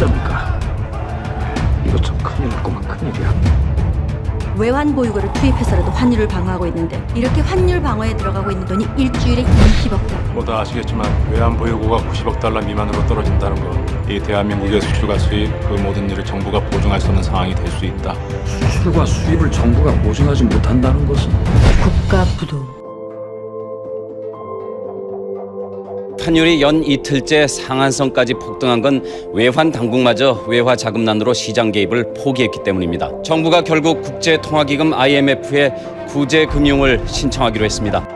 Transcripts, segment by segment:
어쩝니까? 이거 좀 큰일 났구만 큰일이야. 외환 보유고를 투입해서라도 환율을 방어하고 있는데 이렇게 환율 방어에 들어가고 있는 돈이 일주일에 20억 달러. 모두 뭐 아시겠지만 외환 보유고가 90억 달러 미만으로 떨어진다는 것. 이 대한민국의 수출과 수입 그 모든 일을 정부가 보증할 수 없는 상황이 될 수 있다. 수출과 수입을 정부가 보증하지 못한다는 것은 국가 부도. 환율이 연 이틀째 상한선까지 폭등한 건 외환 당국마저 외화 자금난으로 시장 개입을 포기했기 때문입니다. 정부가 결국 국제통화기금 IMF에 구제 금융을 신청하기로 했습니다.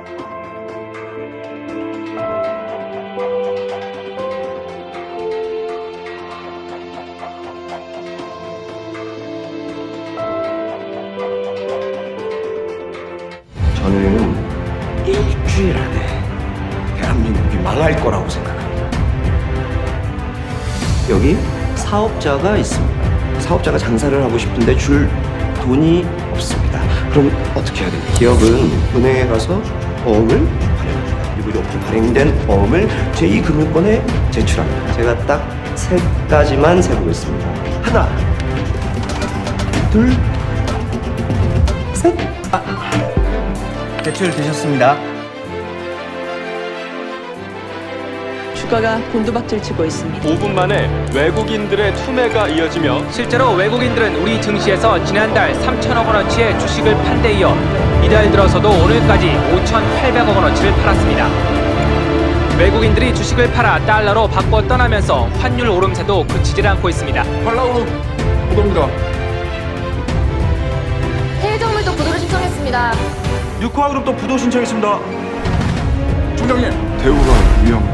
저는 일주일 안에 할 거라고 생각합니다. 여기 사업자가 있습니다. 사업자가 장사를 하고 싶은데 줄 돈이 없습니다. 그럼 어떻게 해야 됩니까? 기업은 은행에 가서 어음을 발행합니다. 그리고 이렇게 발행된 어음을 제2금융권에 제출합니다. 제가 딱 세 가지만 세보겠습니다. 하나, 둘, 셋. 제출되셨습니다. 주가가 곤두박질 치고 있습니다. 5분 만에 외국인들의 투매가 이어지며 실제로 외국인들은 우리 증시에서 지난달 3천억 원어치의 주식을 판 데 이어 이달 들어서도 오늘까지 5,800억 원어치를 팔았습니다. 외국인들이 주식을 팔아 달러로 바꿔 떠나면서 환율 오름세도 그치질 않고 있습니다. 팔라우 보도입니다. 해외 정물도 구도를 신청했습니다. 육화그룹도 부도 신청했습니다. 총장님 대우가 위험.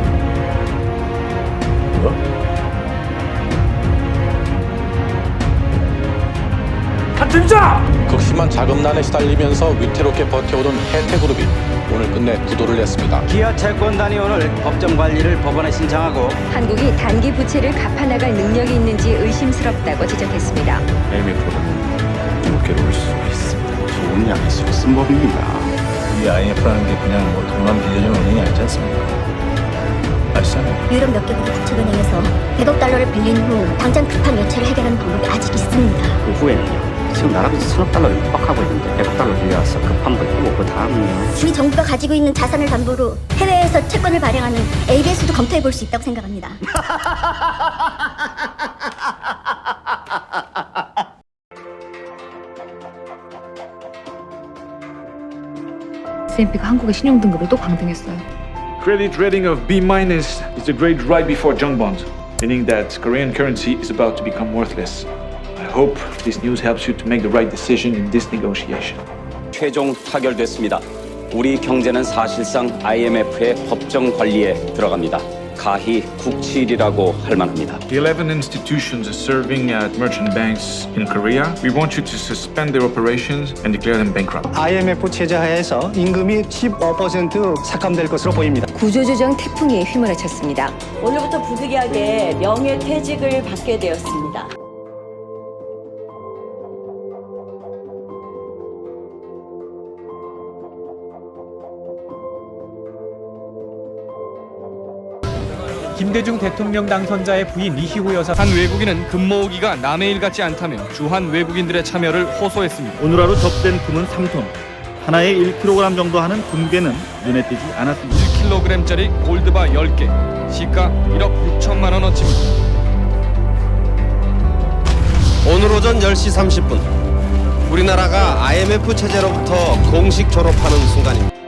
극심한 자금난에 시달리면서 위태롭게 버텨오던 혜태그룹이 오늘 끝내 부도를 냈습니다. 기아 채권단이 오늘 법정 관리를 법원에 신청하고 한국이 단기 부채를 갚아나갈 능력이 있는지 의심스럽다고 지적했습니다. 좋게 올수 있습니다. 좋은 약일수록 쓴법입니다. 이 IMF라는 게 그냥 뭐 돈만 빌려주는 은행이 아니지 않습니까? 유럽 몇 개국 국채은행에서 100억 달러를 빌린 후 당장 급한 여체를 해결하는 방법이 아직 있습니다. 그 후에는요. 지금 나라에서 천억 달러를 협박하고 있는데 100억 달러 빌려와서 급한 번 해보고 그 다음은요. 우리 정부가 가지고 있는 자산을 담보로 해외에서 채권을 발행하는 ABS도 검토해 볼 수 있다고 생각합니다. S&P가 한국의 신용 등급을 또 강등했어요. Credit rating of B minus is the grade right before junk bond, meaning that Korean currency is about to become worthless. I hope this news helps you to make the right decision in this negotiation. 최종 타결됐습니다. 우리 경제는 사실상 IMF의 법정 관리에 들어갑니다. 가히 국치일이라고 할 만합니다. The 11 institutions serving at merchant banks in Korea, we want you to suspend their operations and declare them bankrupt. IMF 체제 하에서 임금이 15% 삭감될 것으로 보입니다. 구조조정 태풍이 휘몰아쳤습니다. 오늘부터 부득이하게 명예퇴직을 받게 되었습니다. 김대중 대통령 당선자의 부인 이희호 여사 한 외국인은 금모으기가 남의 일 같지 않다며 주한 외국인들의 참여를 호소했습니다. 오늘 하루 접된 금은 3톤. 하나에 1kg 정도 하는 금괴는 눈에 띄지 않았습니다. 1kg짜리 골드바 10개, 시가 1억 6천만 원어치입니다. 오늘 오전 10시 30분 우리나라가 IMF 체제로부터 공식 졸업하는 순간입니다.